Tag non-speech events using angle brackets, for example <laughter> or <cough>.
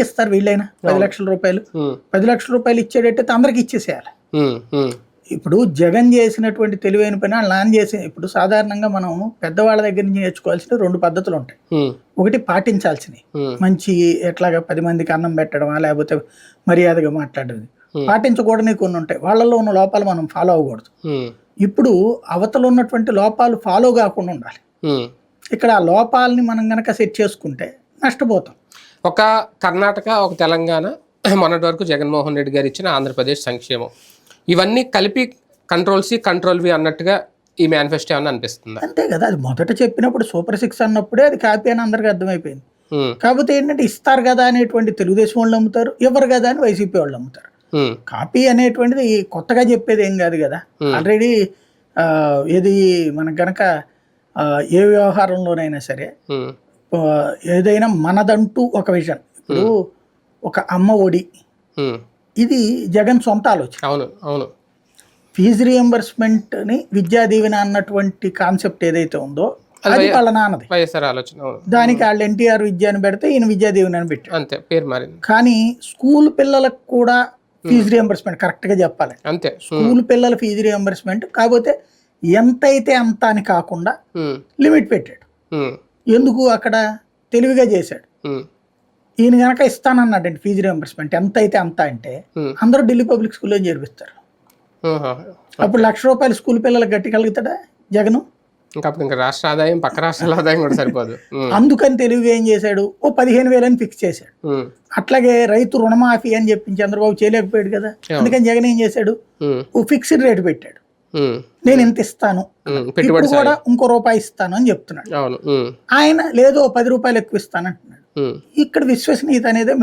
ఇస్తారు వీళ్ళైనా. పది లక్షల రూపాయలు. పది లక్షల రూపాయలు ఇచ్చేటట్టయితే అందరికి ఇచ్చేసేయాలి. ఇప్పుడు జగన్ చేసినటువంటి తెలివైన పని వాళ్ళు నాన్న చేసి ఇప్పుడు సాధారణంగా మనం పెద్దవాళ్ళ దగ్గర నుంచి నేర్చుకోవాల్సిన రెండు పద్ధతులు ఉంటాయి. ఒకటి పాటించాల్సినవి. మంచి ఎట్లాగా పది మందికి అన్నం పెట్టడమా లేకపోతే మర్యాదగా మాట్లాడేది. పాటించకూడని కొన్ని ఉంటాయి. వాళ్ళల్లో ఉన్న లోపాలు మనం ఫాలో అవ్వకూడదు. ఇప్పుడు అవతల ఉన్నటువంటి లోపాలు ఫాలో కాకుండా ఉండాలి. ఇక్కడ ఆ లోపాలని మనం గనక సెట్ చేసుకుంటే నష్టపోతాం. ఒక కర్ణాటక ఒక తెలంగాణ <clears throat> మొన్నటి వరకు జగన్మోహన్ రెడ్డి గారు ఇచ్చిన ఆంధ్రప్రదేశ్ సంక్షేమం. ఇవన్నీ కలిపి కంట్రోల్ సి కంట్రోల్ వి అన్నట్టుగా ఈ మేనిఫెస్టో ఏమన్నా అనిపిస్తుందా? అంతే కదా అది మొదట చెప్పినప్పుడు సూపర్ సిక్స్ అన్నప్పుడే అది కాపీ అని అందరికీ అర్థమైపోయింది. కాకపోతే ఏంటంటే ఇస్తారు కదా అనేటువంటి తెలుగుదేశం వాళ్ళు అమ్ముతారు ఎవరు కదా అని వైసీపీ వాళ్ళు అమ్ముతారు ఉమ్, కాపీ అనేటువంటిది కొత్తగా చెప్పేది ఏం కాదు కదా. ఆల్రెడీ ఏది మనకు గనక ఏ వ్యవహారంలోనైనా సరే ఏదైనా మనదంటూ ఒక విజన్ ఇప్పుడు ఒక అమ్మ ఒడి. ఇది జగన్ సొంత ఆలోచన. అవును అవును. ఫీజు రియంబర్స్మెంట్ని విద్యా దీవెన అన్నటువంటి కాన్సెప్ట్ ఏదైతే ఉందో అది వాళ్ళ నాన్నది. వైఎస్ఆర్ ఆలోచన అవును. దానికి వాళ్ళు ఎన్టీఆర్ విద్య అని పెడితే ఈయన విద్యా దీవెన అని పెట్టారు అంతే పేరు మారింది. కానీ స్కూల్ పిల్లలకు కూడా ఫీజు రియంబర్స్మెంట్ కరెక్ట్గా చెప్పాలి. అంతే స్కూల్ పిల్లల ఫీజు రియంబర్స్మెంట్ కాకపోతే ఎంతైతే అంత అని కాకుండా లిమిట్ పెట్టాడు. ఎందుకు అక్కడ తెలివిగా చేశాడు? ఈయన కనుక ఇస్తానన్నాడండి ఫీజు రియంబర్స్మెంట్ ఎంత అయితే అంత అంటే. అందరూ ఢిల్లీ పబ్లిక్ స్కూల్లో చేర్పిస్తారు. అప్పుడు లక్ష రూపాయలు స్కూల్ పిల్లలకు గట్టిగలుగుతాడా జగను? ఇంకా ఇంకా రాష్ట్ర ఆదాయం పక్క రాష్ట్రాల ఆదాయం కూడా సరిపోదు. అందుకని తెలివిగా ఏం చేశాడు? ఓ పదిహేను వేలని ఫిక్స్ చేశాడు. అట్లాగే రైతు రుణమాఫీ అని చెప్పి చంద్రబాబు చేయలేకపోయాడు కదా. అందుకని జగన్ ఏం చేశాడు? ఓ ఫిక్స్డ్ రేట్ పెట్టాడు. నేను ఇంత ఇస్తాను. ఇప్పుడు పెట్టుబడి కూడా ఇంకో రూపాయి ఇస్తాను అని చెప్తున్నాడు. ఆయన లేదో పది రూపాయలు ఎక్కువ ఇస్తాను అంటున్నాడు. ఇక్కడ విశ్వసనీయత అనేది మెయిన్